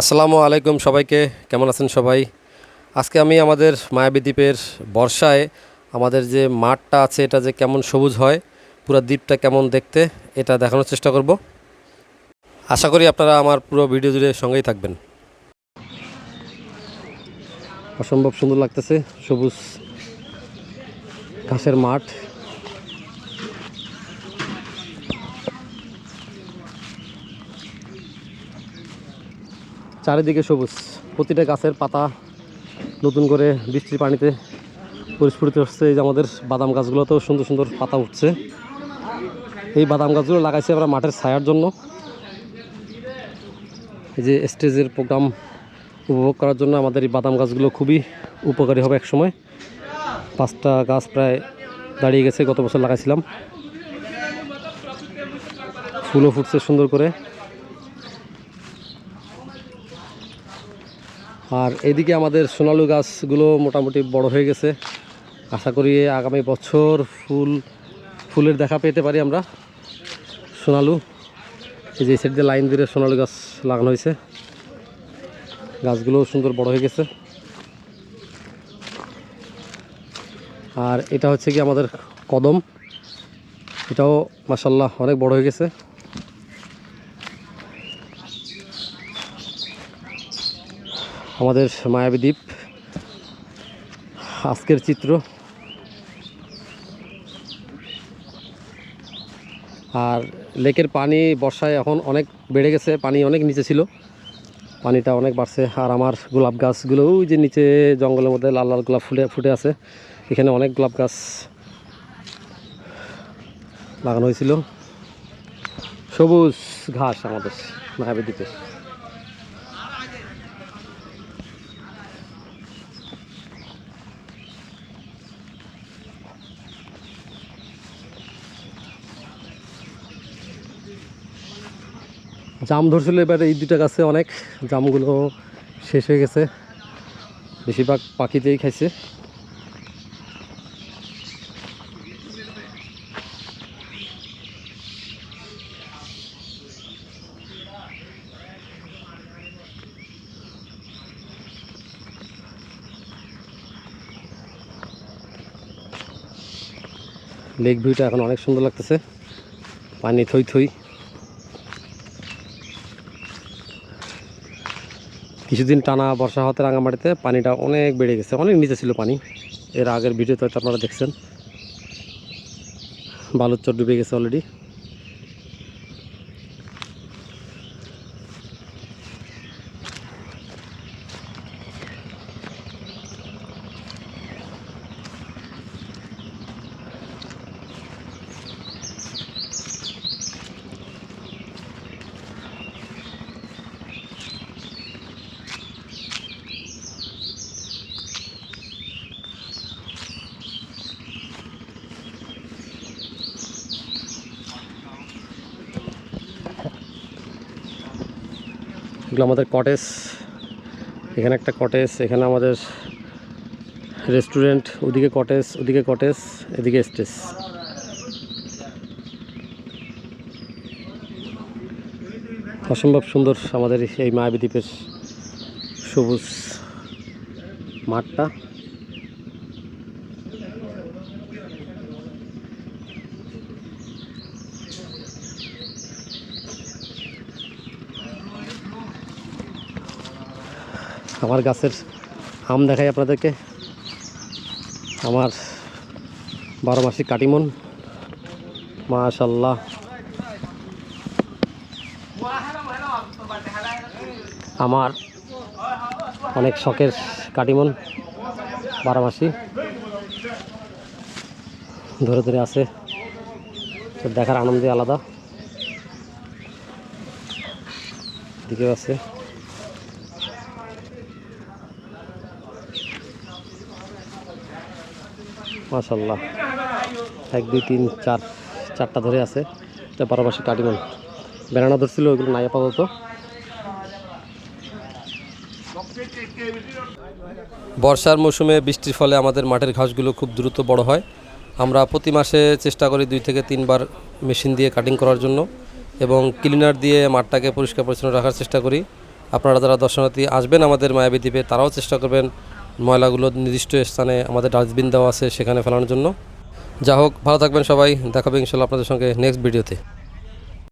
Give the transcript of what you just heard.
আসসালামু আলাইকুম সবাইকে, কেমন আছেন সবাই? আজকে আমি আমাদের মায়াবী দ্বীপের বর্ষায় আমাদের যে মাঠটা আছে, এটা যে কেমন সবুজ হয়, পুরো দ্বীপটা কেমন দেখতে, এটা দেখানোর চেষ্টা করব। আশা করি আপনারা আমার পুরো ভিডিও জুড়ে সঙ্গেই থাকবেন। অসম্ভব সুন্দর লাগতেছে সবুজ ঘাসের মাঠ। চারিদিকে সবুজ। প্রতিটা গাছের পাতা নতুন করে বৃষ্টির পানিতে পরিস্ফুটিত হচ্ছে। এই যে আমাদের বাদাম গাছগুলোতেও সুন্দর সুন্দর পাতা উঠছে। এই বাদাম গাছগুলো লাগাইছি আমরা মাঠের ছায়ার জন্য। যে স্টেজের প্রোগ্রাম উপভোগ করার জন্য আমাদের এই বাদাম গাছগুলো খুবই উপকারী হবে এক সময় পাঁচটা গাছ প্রায় দাঁড়িয়ে গেছে, গত বছর লাগাইছিলাম। ফুলও ফুটছে সুন্দর করে। আর এদিকে আমাদের সোনালু গাছগুলো মোটামুটি বড় হয়ে গেছে। আশা করি আগামী বছর ফুল, ফুলের দেখা পেতে পারি আমরা। সোনালু, এই যে সাইড দিয়ে লাইন দিয়ে সোনালু গাছ লাগানো হয়েছে। গাছগুলো সুন্দর বড় হয়ে গেছে। আর এটা হচ্ছে কি আমাদের কদম। এটাও মাসাল্লাহ অনেক বড় হয়ে গেছে। আমাদের মায়াবী দ্বীপ। আজকের চিত্র। আর লেকের পানি বর্ষায় এখন অনেক বেড়ে গেছে, পানি অনেক নিচে ছিল। পানিটা অনেক বাড়ছে। আর আমার গোলাপ গাছগুলো ওই যে নিচে জঙ্গলের মধ্যে লাল লাল গোলাপ ফুটে ফুটে আছে। এখানে অনেক গোলাপ গাছ লাগানো হয়েছিল। সবুজ ঘাস আমাদের মায়াবী দ্বীপের। জাম ধরছিল এবারে, এই দুটা গাছে অনেক। জামগুলো শেষ হয়ে গেছে। বেশিরভাগ পাখিতেই খাইছে। লেক ভিউটা এখন অনেক সুন্দর লাগতেছে। পানি থই থই। কিছুদিন টানা বর্ষা হতে রাঙামাটিতে পানিটা অনেক বেড়ে গেছে, অনেক নিচে ছিল পানি। এর আগের ভিডিওতে হয়তো আপনারা দেখছেন। বালুর চর ডুবে গেছে অলরেডি এগুলো আমাদের কটেজ এখানে একটা কটেজ এখানে আমাদের রেস্টুরেন্ট ওদিকে কটেজ ওদিকে কটেজ এদিকে স্টেজ। অসম্ভব সুন্দর আমাদের এই মায়াবী দ্বীপের সবুজ মাঠটা। আমার গাছের আম দেখাই আপনাদেরকে। আমার বারো মাসি কাটিমন। মাশাল্লাহ আমার অনেক শখের কাটিমন বারো মাসি ধরে ধরে আছে। দেখার আনন্দই আলাদা। দিকেও আছে। মাশাল্লাহ এক, দুই, তিন, চার, চারটা ধরে আছে। এটা বারোমাসি কাটিমন। বেড়ানা ধরছিল, ওইগুলো নাই আপাতত। বর্ষার মৌসুমে বৃষ্টির ফলে আমাদের মাঠের ঘাসগুলো খুব দ্রুত বড় হয়। আমরা প্রতি মাসে চেষ্টা করি দুই থেকে তিনবার মেশিন দিয়ে কাটিং করার জন্য এবং ক্লিনার দিয়ে মাঠটাকে পরিষ্কার পরিচ্ছন্ন রাখার চেষ্টা করি। আপনারা যারা দর্শনার্থী আসবেন আমাদের মায়াবী দ্বীপে, তারাও চেষ্টা করবেন ময়লাগুলো নির্দিষ্ট স্থানে আমাদের ডাস্টবিন দেওয়া আছে সেখানে ফেলানোর জন্য। যা হোক, ভালো থাকবেন সবাই। দেখাবে ইনশাল্লাহ আপনাদের সঙ্গে নেক্সট ভিডিওতে